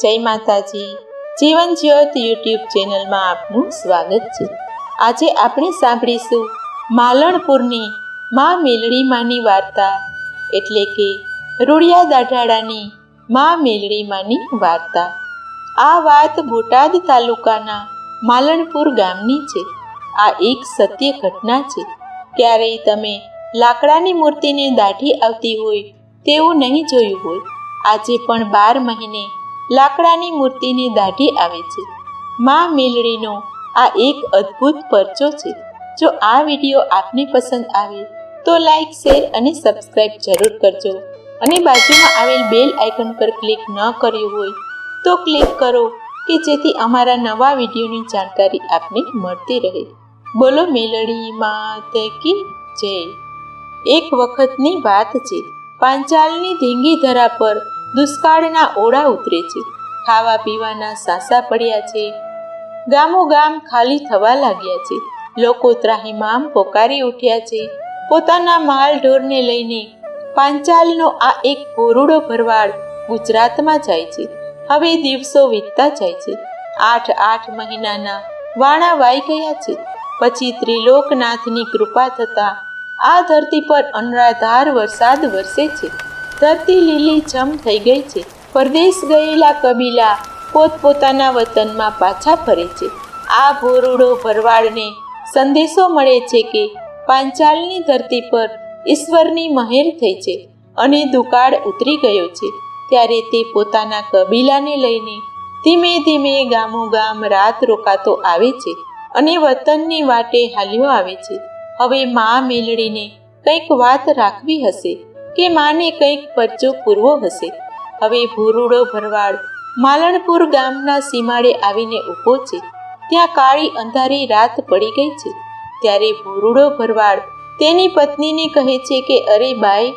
જય માતાજી. જીવન જ્યોત યુટ્યુબ ચેનલમાં આપનું સ્વાગત છે. આજે આપણે સાંભળીશું માલણપુરની મા મેલડીમાની વાર્તા, એટલે કે રૂડિયા દાઢાડાની મા મેલડીમાની વાર્તા. આ વાત બોટાદ તાલુકાના માલણપુર ગામની છે. આ એક સત્ય ઘટના છે. ક્યારેય તમે લાકડાની મૂર્તિને દાઢી આવતી હોય તેવું નહીં જોયું હોય. આજે પણ બાર મહિને લાકડાની મૂર્તિની દાઢી આવે છે. માં મેલડીનો આ એક અદ્ભુત પરચો છે. જો આ વીડિયો આપને પસંદ આવે તો લાઈક, શેર અને સબસ્ક્રાઇબ જરૂર કરજો. અને બાજુમાં આવેલ બેલ આઇકન પર ક્લિક ન કર્યું હોય તો ક્લિક કરો કે જેથી અમારા નવા વિડીયોની જાણકારી આપને મળતી રહે. બોલો મેલડી માતે કી જય. એક વખતની વાત છે. પાંચાલની ધીંગી ધરા પર દુષ્કાળના ઓળા ઉતરે છે. ખાવા પીવાના સાસા પડ્યા છે. ગામો ગામ ખાલી થવા લાગ્યા છે. લોકો ત્રાહિમામ પોકારી ઉઠ્યા છે. પોતાના માલ ઢોરને લઈને પાંચાલનો આ એક કોરુડો ભરવાડ ગુજરાતમાં જાય છે. હવે દિવસો વીતતા જાય છે. આઠ આઠ મહિનાના વાણા વાઈ ગયા છે. પછી ત્રિલોકનાથની કૃપા થતા આ ધરતી પર અનરાધાર વરસાદ વરસે છે. ધરતી લીલી જમ થઈ ગઈ છે. પરદેશ ગયેલા કબીલા પોતપોતાના વતનમાં પાછા ફરે છે. આ ભોરુડો ભરવાડને સંદેશો મળે છે કે પાંચાલની ધરતી પર ઈશ્વરની મહેર થઈ છે અને દુકાળ ઉતરી ગયો છે. ત્યારે તે પોતાના કબીલાને લઈને ધીમે ધીમે ગામો ગામ રાત રોકાતો આવે છે અને વતનની વાટે હાલ્યો આવે છે. હવે મા મેલડીને કંઈક વાત રાખવી હશે. કે માને કંઈક પરચો પૂરવો હશે. હવે ભૂરુડો ભરવાડ માલણપુર ગામના સીમાડે આવીને ઊભો છે. ત્યાં કાળી અંધારી રાત પડી ગઈ છે. ત્યારે ભૂરુડો ભરવાડ તેની પત્નીને કહે છે કે, અરે બાઈ,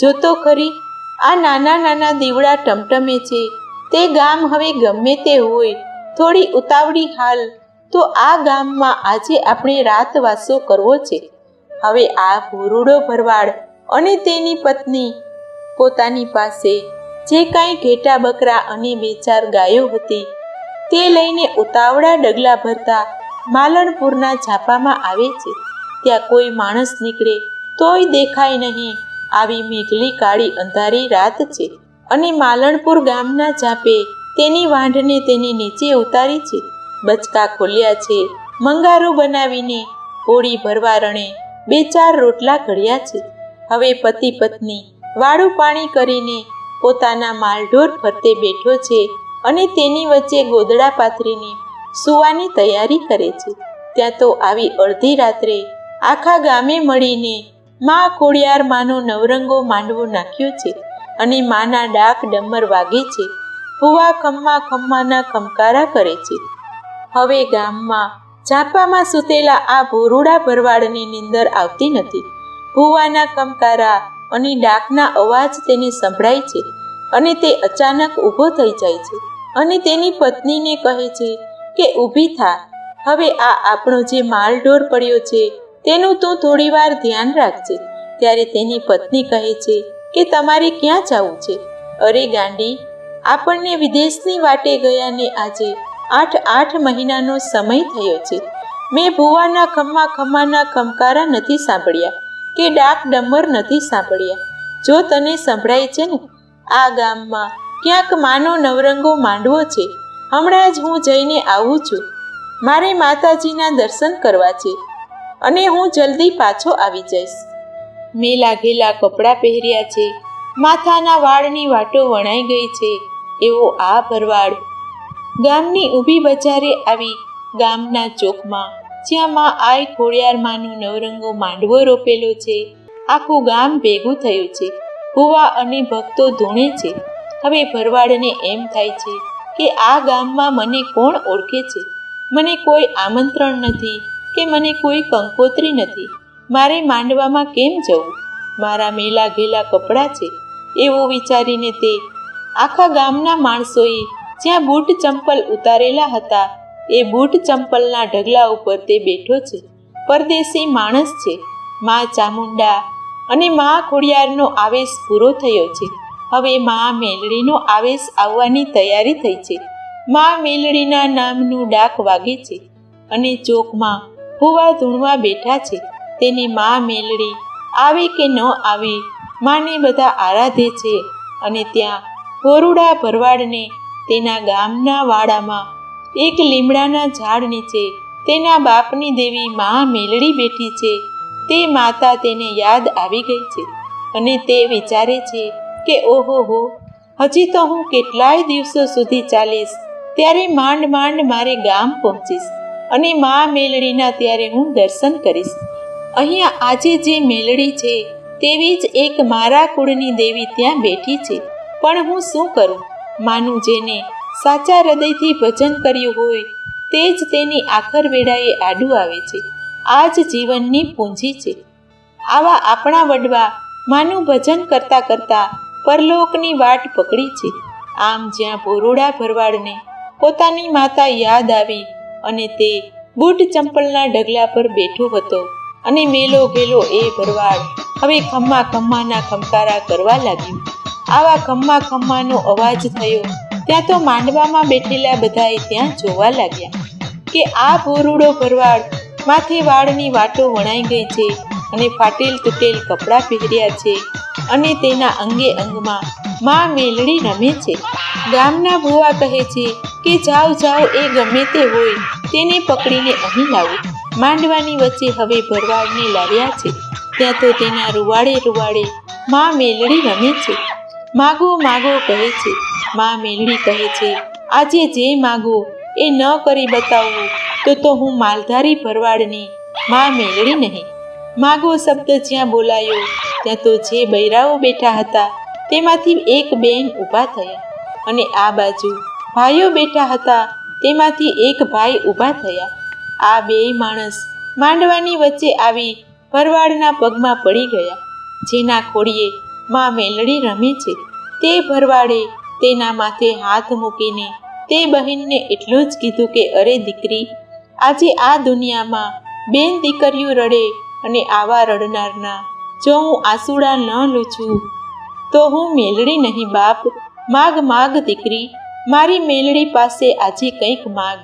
જોતો ખરી. આ નાના નાના દીવડા ટમટમે છે. તે ગામ હવે ગમે તે હોય. થોડી ઉતાવળી હાલ. તો આ ગામમાં આજે આપણે રાતવાસો કરવો છે. હવે આ ભૂરુડો ભરવાડ અને તેની પત્ની પોતાની પાસે જે કાંઈ ઘેટા બકરા અને બે ચાર ગાયો હતી, તે લઈને ઉતાવળા ડગલા ભરતા માલણપુરના ઝાપામાં આવે છે. ત્યાં કોઈ માણસ નીકળે તોય દેખાય નહીં. આવી મેઘલી કાળી અંધારી રાત છે અને માલણપુર ગામના ઝાપે તેની વાંઢને તેની નીચે ઉતારી છે. બચકા ખોલ્યા છે, મંગારો બનાવીને હોળી ભરવા રણે બે ચાર રોટલા ઘડ્યા છે. હવે પતિ પત્ની વાળું પાણી કરીને પોતાના માલઢોર ફરતે બેઠો છે અને તેની વચ્ચે ગોદડા પાથરીને સુવાની તૈયારી કરે છે. ત્યાં તો આવી અડધી રાત્રે આખા ગામે મળીને મા કોળિયાર માનો નવરંગો માંડવો નાખ્યો છે અને માના ડાક ડમર વાગે છે. ભૂવા ખમ્મા ખમ્માના ખમકારા કરે છે. હવે ગામમાં ઝાપામાં સૂતેલા આ ભોરુડા ભરવાડની નિંદર આવતી નથી. ભુવાના કમકારા અને ડાકના અવાજ તેને સંભળાય છે અને તે અચાનક ઊભો થઈ જાય છે અને તેની પત્નીને કહે છે કે, ઊભી થા. હવે આ આપણો જે માલઢોર પડ્યો છે, તેનું તું થોડીવાર ધ્યાન રાખજે. ત્યારે તેની પત્ની કહે છે કે, તમારે ક્યાં જવું છે? અરે ગાંડી, આપણને વિદેશની વાટે ગયાને આજે આઠ આઠ મહિનાનો સમય થયો છે. મેં ભુવાના ખમ્મા ખમ્માના ખમકારા નથી સાંભળ્યા. કે ડાક ડમર નથી સાંભળ્યા. જો તને સંભળાય છે ને, આ ગામમાં ક્યાંક માનો નવરંગો માંડવો છે. હમણાં જ હું જઈને આવું છું. મારે માતાજીના દર્શન કરવા છે અને હું જલ્દી પાછો આવી જઈશ. મેં લાગેલા કપડાં પહેર્યા છે. માથાના વાળની વાટો વણાઈ ગઈ છે. એવો આ ભરવાડ ગામની ઊભી બજારે આવી ગામના ચોકમાં જ્યાં આય ખોડિયારમાંનો નવરંગો માંડવો રોપેલો છે. આખું ગામ ભેગું થયું છે. ભુવા અને ભક્તો ધૂણે છે. હવે ભરવાડને એમ થાય છે કે આ ગામમાં મને કોણ ઓળખે છે? મને કોઈ આમંત્રણ નથી કે મને કોઈ કંકોત્રી નથી. મારે માંડવામાં કેમ જવું? મારા મેલા ઘેલા કપડાં છે. એવું વિચારીને તે આખા ગામના માણસોએ જ્યાં બૂટ ચંપલ ઉતારેલા હતા એ બૂટ ચંપલના ઢગલા ઉપર તે બેઠો છે. પરદેશી માણસ છે. મા ચામુંડા અને મા ખોડિયારનો આવેશ પૂરો થયો છે. હવે મા મેલડીનો આવેશ આવવાની તૈયારી થઈ છે. મા મેલડીના નામનું ડાક વાગે છે અને ચોકમાં ભૂવા ધૂણવા બેઠા છે. તેની મા મેલડી આવે કે ન આવે માને બધા આરાધે છે અને ત્યાં ગોરુડા ભરવાડને તેના ગામના વાડામાં એક લીમડાના ઝાડ નીચે તેના બાપની દેવી મા મેલડી બેઠી છે. તે માતા તેને યાદ આવી ગઈ છે અને તે વિચારે છે કે ઓહો હો, હજી તો હું કેટલાય દિવસો સુધી ચાલીશ, ત્યારે માંડ માંડ મારે ગામ પહોંચીશ અને મા મેલડીના ત્યારે હું દર્શન કરીશ. અહીંયા આજે જે મેલડી છે તેવી જ એક મારા કુળની દેવી ત્યાં બેઠી છે. પણ હું શું કરું? માનું જેને સાચા હૃદયથી ભજન કર્યું હોય, તે જ તેની આખર વેળાએ આડું આવે છે. આ જ જીવનની પૂંજી છે. આવા આપણા વડવા માનું ભજન કરતા કરતા પરલોકની વાટ પકડી છે. આમ જ્યાં ભોરોડા ભરવાડને પોતાની માતા યાદ આવી અને તે બૂટ ચંપલના ઢગલા પર બેઠો હતો અને મેલો ગેલો એ ભરવાડ હવે ખમ્મા ખમ્માના ખમકારા કરવા લાગ્યું. આવા ખમ્મા ખમ્માનો અવાજ થયો ત્યાં તો માંડવામાં બેઠેલા બધાએ ત્યાં જોવા લાગ્યા કે આ ભોરુડો ભરવાડ માથે વાળની વાટો વણાઈ ગઈ છે અને ફાટેલ તૂટેલ કપડાં પહેર્યા છે અને તેના અંગે અંગમાં મા મેલડી રમે છે. ગામના ભુવા કહે છે કે જાઓ જાઓ, એ ગમે તે હોય તેને પકડીને અહીં લાવો. માંડવાની વચ્ચે હવે ભરવાડને લાવ્યા છે. ત્યાં તો તેના રૂવાડે રૂવાડે મા મેલડી રમે છે. માગો માગો કહે છે મા મેલડી કહે છે, આજે જે માગો એ ન કરી બતાવવું તો તો હું માલધારી ભરવાડની. મા મેલડી નહીં. માગો શબ્દ જ્યાં બોલાયો, ત્યાં તો જે બૈરાઓ બેઠા હતા, તેમાંથી એક બેન ઊભા થયા. અને આ બાજુ ભાઈઓ બેઠા હતા, તેમાંથી એક ભાઈ ઊભા થયા. આ બે માણસ માંડવાની વચ્ચે આવી ભરવાડના પગમાં પડી ગયા, જેના ખોડીએ મા મેલડી રમે છે. તે ભરવાડે તેના માથે હાથ મૂકીને તે બહેનને એટલું જ કીધું કે, અરે દીકરી, આજે આ દુનિયામાં બેન દીકરીઓ રડે અને આવા રડનારના જો હું આંસુડા ન લૂછું, તો હું મેલડી નહીં બાપ. માગ માગ દીકરી, મારી મેલડી પાસે આજે કંઈક માગ.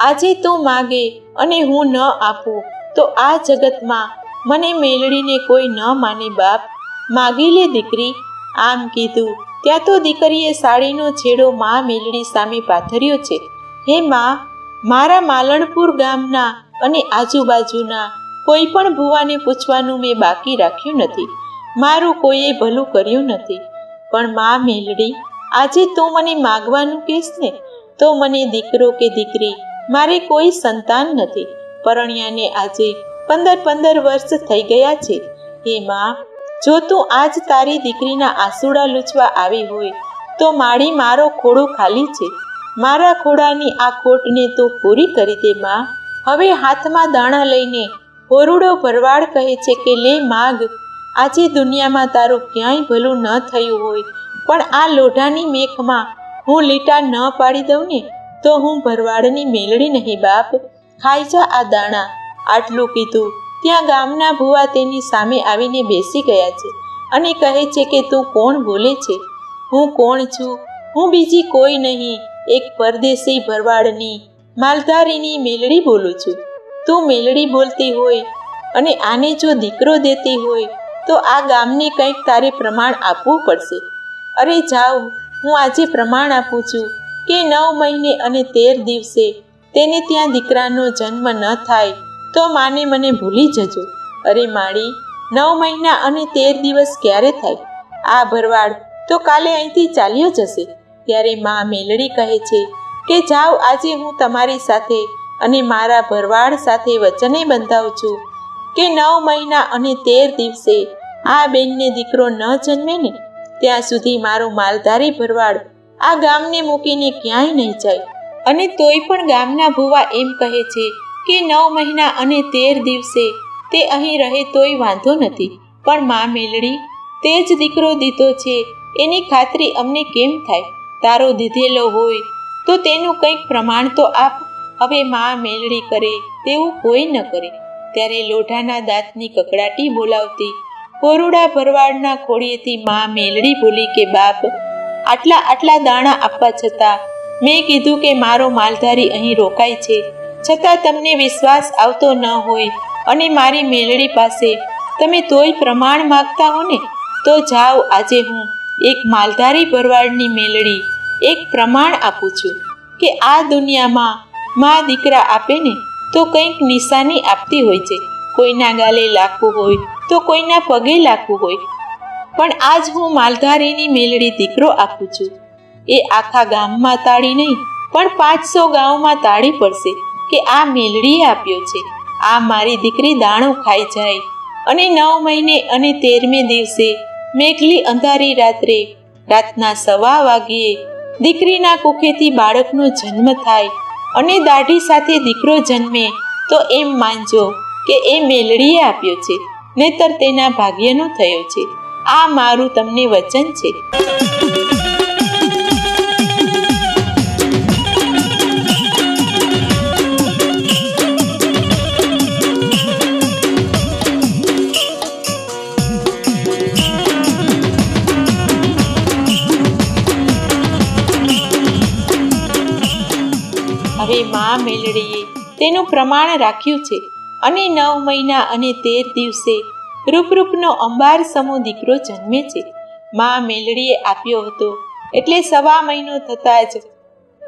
આજે તું માગે અને હું ન આપું, તો આ જગતમાં મને મેલડીને કોઈ ન માને બાપ. માગી લે દીકરી. આમ કીધું ત્યાં તો દીકરીએ સાડીનો છેડો મા મેલડી સામે પાથર્યો છે. હે મા, મારા માલણપુર ગામના અને આજુબાજુના કોઈ પણ ભુવાને પૂછવાનું મેં બાકી રાખ્યું નથી. મારું કોઈએ ભલું કર્યું નથી. પણ મા મેલડી, આજે તું મને માગવાનું કહેશ ને? તો મને દીકરો કે દીકરી, મારે કોઈ સંતાન નથી. પરણ્યાને આજે પંદર પંદર વર્ષ થઈ ગયા છે. હે મા જો તું આજ તારી દીકરીના આંસુડા લૂછવા આવી હોય, તો મારી મારો ખોડો ખાલી છે. મારા ખોડાની આ ખોટને તું પૂરી કરી દે, માં. હવે હાથમાં દાણા લઈને હોરુડો ભરવાડ કહે છે કે, લે, માગ. આજે દુનિયામાં તારું ક્યાંય ભલું ન થયું હોય, પણ આ લોઢાની મેખમાં હું લીટા ન પાડી દઉં ને, તો હું ભરવાડની મેલડી નહીં, બાપ. ખાઈ જા આ દાણા. આટલું કીધું ત્યાં ગામના ભુવા તેની સામે આવીને બેસી ગયા છે અને કહે છે કે, તું કોણ? બોલે છે. હું કોણ છું? હું બીજી કોઈ નહીં. એક પરદેશી ભરવાડની માલધારીની મેલડી બોલું છું. તું મેલડી બોલતી હોય અને આને જો દીકરો દેતી હોય, તો આ ગામને કંઈક તારે પ્રમાણ આપવું પડશે. અરે જાઓ, હું આજે પ્રમાણ આપું છું કે નવ મહિને અને તેર દિવસે તેને ત્યાં દીકરાનો જન્મ ન થાય. તો માને મને ભૂલી જજો. અરે માળી, નવ મહિના અને તેર દિવસ ક્યારે થાય? આ ભરવાડ તો કાલે અહીંથી ચાલ્યો જશે. ત્યારે મા મેલડી કહે છે કે જાઓ, આજે હું તમારી સાથે અને મારા ભરવાડ સાથે વચને બંધાવું છું કે નવ મહિના અને તેર દિવસે આ બેનને દીકરો ન જન્મે ને, ત્યાં સુધી મારો માલધારી ભરવાડ આ ગામને મૂકીને ક્યાંય નહીં જાય. અને તોય પણ ગામના ભુવા એમ કહે છે કે નવ મહિના અને તેર દિવસે તે અહીં રહે તોય વાંધો નથી. પણ મા મેલડી, તે જ દીકરો દીધો છે, એની ખાતરી અમને કેમ થાય? તારો દીધેલો હોય તો તેનું કંઈક પ્રમાણ તો આપ. હવે મા મેલડી કરે તેવું કોઈ ન કરે. ત્યારે લોઢાના દાંતની કકડાટી બોલાવતી કોરુડા ભરવાડના ખોળીએથી મા મેલડી બોલી કે, બાપ, આટલા આટલા દાણા આપવા છતાં મેં કીધું કે મારો માલધારી અહીં રોકાય છે. છતાં તમને વિશ્વાસ આવતો ન હોય અને મારી મેલડી પાસે તમે તોય પ્રમાણ માગતા હો ને, તો જાઓ આજે હું એક માલધારી ભરવાડની મેલડી એક પ્રમાણ આપું છું કે આ દુનિયામાં મા દીકરા આપે ને, તો કંઈક નિશાની આપતી હોય છે. કોઈના ગાલે લાગવું હોય, તો કોઈના પગે લાગવું હોય. પણ આજ હું માલધારીની મેલડી દીકરો આપું છું. એ આખા ગામમાં તાળી નહીં, પણ પાંચસો ગામમાં તાળી પડશે. કે આ મેલડીએ આપ્યો છે. આ મારી દીકરી દાણો ખાઈ જાય. અને નવ મહિને અને તેરમે દિવસે મેઘલી અંધારી રાત્રે રાતના સવા વાગ્યે દીકરીના કુખેથી બાળકનો જન્મ થાય અને દાઢી સાથે દીકરો જન્મે તો એમ માનજો કે એ મેલડીએ આપ્યો છે. નહીતર તેના ભાગ્યનો થયો છે. આ મારું તમને વચન છે. મેલડીએ તેનું પ્રમાણ રાખ્યું છે અને નવ મહિના અને તેર દિવસે રૂપરૂપનો અંબાર સમો દીકરો જન્મે છે. મા મેલડીએ આપ્યો હતો એટલે સવા મહિનો થતાં જ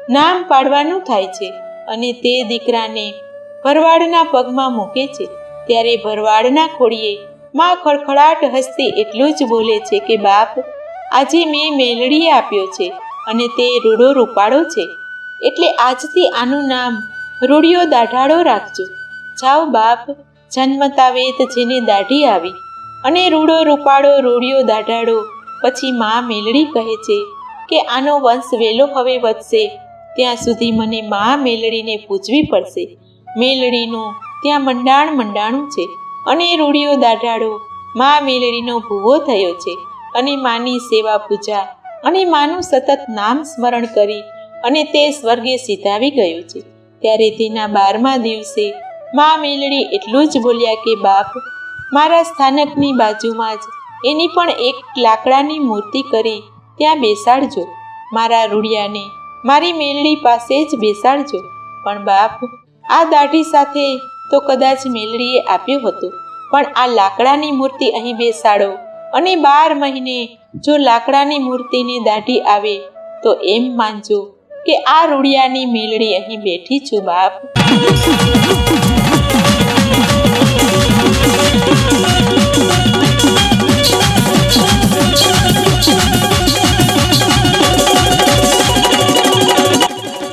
નામ પાડવાનું થાય છે અને તે દીકરાને ભરવાડના પગમાં મૂકે છે. ત્યારે ભરવાડના ખોડીએ માં ખડખડાટ હસતી એટલું જ બોલે છે કે, બાપ, આજે મેં મેલડીએ આપ્યો છે અને તે રૂડો રૂપાળો છે. એટલે આજથી આનું નામ રૂડિયો દાઢાડો રાખજો. જાઓ બાપ જન્મતા વેત જેને દાઢી આવી. અને રૂડો રૂપાળો રૂડિયો દાઢાડો પછી મા મેલડી કહે છે કે આનો વંશ વેલો હવે વધશે. ત્યાં સુધી મને મા મેલડીને પૂજવી પડશે. મેલડીનું ત્યાં મંડાણ મંડાણું છે. અને રૂડિયો દાઢાડો મા મેલડીનો ભૂવો થયો છે. અને માની સેવા પૂજા. અને માનું સતત નામ સ્મરણ કરી અને તે સ્વર્ગે સીધાવી ગયો છે. ત્યારે તેના બારમા દિવસે મા મેલડી એટલું જ બોલ્યા કે, બાપ, મારા સ્થાનકની બાજુમાં જ એની પણ એક લાકડાની મૂર્તિ કરી ત્યાં બેસાડજો. મારા રૂડિયાને મારી મેલડી પાસે જ બેસાડજો. પણ બાપ, આ દાઢી સાથે તો કદાચ મેલડીએ આપ્યો હતો. પણ આ લાકડાની મૂર્તિ અહીં બેસાડો અને બાર મહિને જો લાકડાની મૂર્તિને દાઢી આવે તો એમ માનજો. કે આ રૂડિયાની મેલડી અહીં બેઠી છું, બાપ.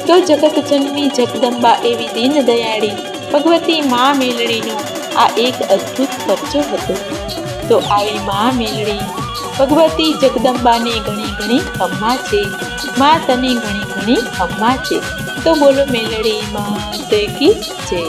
તો જગતજનની જગદંબા એવી દીન દયાળી ભગવતી મા મેલડીનો આ એક અદ્ભુત પરચો હતો. તો આવી મા મેલડી ભગવતી જગદંબાને ઘણી ઘણી ખમ્મા છે મા તને ઘણી ઘણી ખમ્મા છે તો બોલો મેલડી માત કી જય